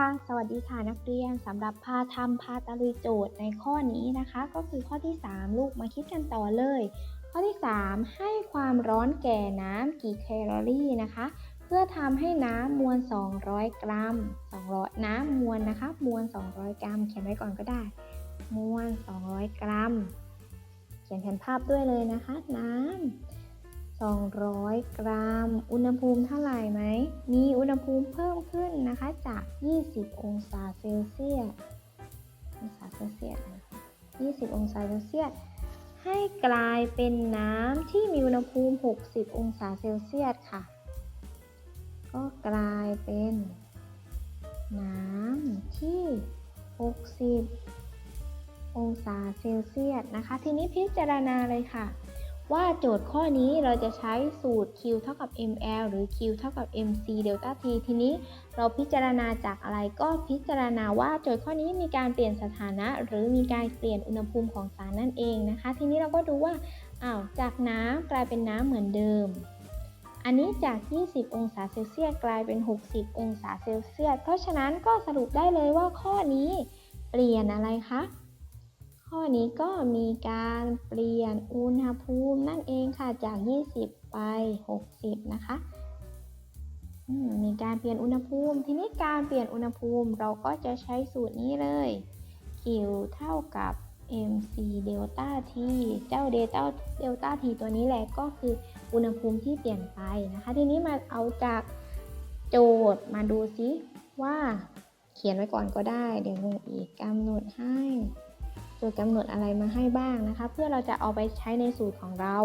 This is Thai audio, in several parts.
ค่ะ สวัสดีค่ะนักเรียนสำหรับพาทำพาตะลุยโจทย์ในข้อนี้นะคะ ก็คือข้อที่ 3 ลูกมาคิดกันต่อเลย ข้อที่ 3 ให้ความร้อนแก่น้ำกี่แคลอรี่นะคะ เพื่อทำให้น้ำมวล 200 กรัม200น้ำมวลนะคะ มวล 200 กรัม เขียนไว้ก่อนก็ได้ มวล 200 กรัม เขียนแผนภาพด้วยเลยนะคะ น้ำ 200 กรัม อุณหภูมิเท่าไหร่ไหม มีอุณหภูมิเพิ่มขึ้นนะคะจาก 20 องศาเซลเซียส องศาเซลเซียสนะ20 องศาเซลเซียส ให้กลายเป็นน้ำที่มีอุณหภูมิ 60 องศาเซลเซียสค่ะ ก็กลายเป็น น้ำที่ 60 องศาเซลเซียสนะคะ ทีนี้พิจารณาเลยค่ะ ว่าโจทย์ข้อนี้เราจะใช้สูตร Q เท่ากับ ml หรือ Q เท่ากับ mc เดลต้า t ทีนี้เราพิจารณาจากอะไรก็พิจารณาว่าโจทย์ข้อนี้มีการเปลี่ยนสถานะ หรือมีการเปลี่ยนอุณหภูมิของสารนั่นเองนะคะ ทีนี้เราก็ดูว่าอ้าวจากน้ำกลายเป็นน้ำเหมือนเดิม อันนี้จาก 20 องศาเซลเซียสกลายเป็น 60 องศาเซลเซียสเพราะฉะนั้นก็สรุปได้เลยว่าข้อนี้เปลี่ยนอะไรคะ ข้อนี้ก็มีการเปลี่ยนอุณหภูมินั่นเองค่ะจาก 20 ไป 60 นะคะมีการเปลี่ยนอุณหภูมิ ทีนี้การเปลี่ยนอุณหภูมิเราก็จะใช้สูตรนี้เลย Q เท่ากับ mc เดลต้า t เจ้าเดลต้าเดลต้า t ตัวนี้แหละก็คืออุณหภูมิที่เปลี่ยนไปนะคะ ทีนี้มาเอาจากโจทย์มาดูซิว่าเขียนไว้ก่อนก็ได้ เดี๋ยวงงอีกกำหนดให้ จทย์กำหนดอะไรมาให้บ้างนะคะ เพื่อเราจะเอาไปใช้ในสูตรของเรา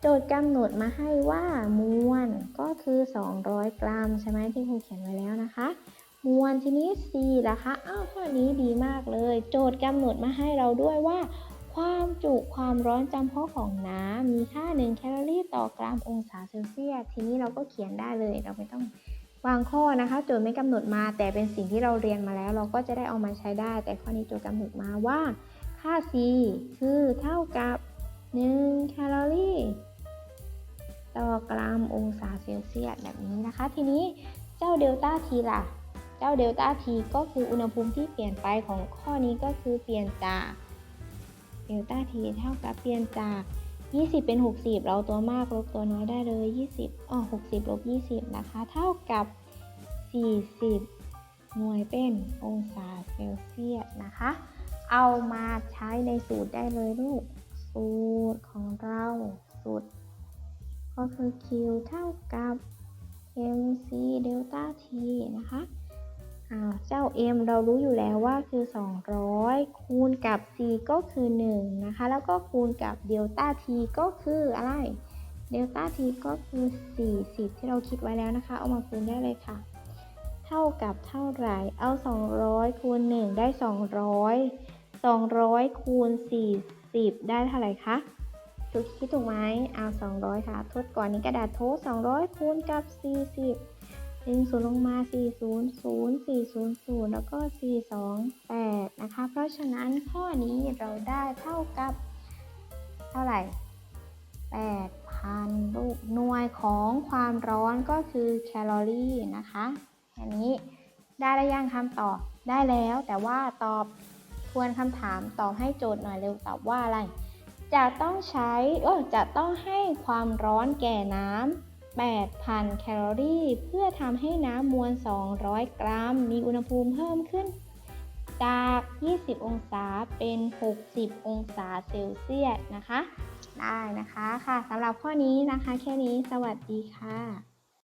โจทย์กำหนดมาให้ว่ามวลก็คือ 200 กรัม ใช่ไหมที่ครูเขียนไว้แล้วนะคะ มวลทีนี้ C ล่ะคะอ้าวข้อนี้ดีมากเลย โจทย์กำหนดมาให้เราด้วยว่า ความจุความร้อนจำเพาะของน้ำมีค่า 1 แคลอรี่ต่อกรัมองศาเซลเซียสทีนี้เราก็เขียนได้เลยเราไม่ต้องวางข้อนะคะโจทย์ไม่กำหนดมาแต่เป็นสิ่งที่เราเรียนมาแล้ว เราก็จะได้เอามาใช้ได้ แต่ข้อนี้โจทย์กำหนดมาว่า ค่า C คือเท่ากับ 1 แคลอรี่ต่อกรัมองศาเซลเซียสแบบนี้นะคะ ทีนี้เจ้าเดลต้า T ล่ะ เจ้าเดลต้า T ก็คืออุณหภูมิที่เปลี่ยนไปของข้อนี้ก็คือเปลี่ยนจากเดลต้า T เท่ากับเปลี่ยนจาก 20 เป็น 60 เราตัวมากลบตัวน้อยได้เลย 20อ๋อ60ลบ20 นะคะ เท่ากับ 40 หน่วยเป็นองศาเซลเซียสนะคะ เอามาใช้ในสูตรได้เลยลูก สูตรของเราสูตร ก็คือ Q เท่ากับ mc เดลต้า t นะคะอ้าวเจ้า m เรารู้อยู่แล้วว่าคือ 200 คูณกับ c ก็คือ 1 นะคะ แล้วก็คูณกับเดลต้า t ก็คืออะไรเดลต้า t ก็คือ 40 ที่เราคิดไว้แล้วนะคะ เอามาคูณได้เลยค่ะ เท่ากับเท่าไหร่ เอา 200 คูณ 1 ได้ 200 200คูณ40 ได้เท่าไหร่คะถูกคิดถูกไหมเอา 200 ค่ะ ทดก่อนนี้กระดาษโทษ200คูณกับ 40ดึงศูนย์ลงมา 400 400 แล้วก็ 428 นะคะ เพราะฉะนั้นข้อนี้เราได้เท่ากับ เท่าไหร่ 8,000 ลูกหน่วยของความร้อนก็คือแคลอรี่นะคะ อันนี้ได้แล้วยังคำตอบได้แล้วแต่ว่าตอบ ทวนคำถามตอบให้โจทย์หน่อยเร็วตอบว่าอะไร จะต้องใช้เออจะต้องให้ความร้อนแก่น้ำ 8,000 แคลอรี่ เพื่อทำให้น้ำมวล 200 กรัม มีอุณหภูมิเพิ่มขึ้น จาก 20 องศาเป็น 60 องศาเซลเซียสนะคะ ได้นะคะค่ะสำหรับข้อนี้นะคะ แค่นี้สวัสดีค่ะ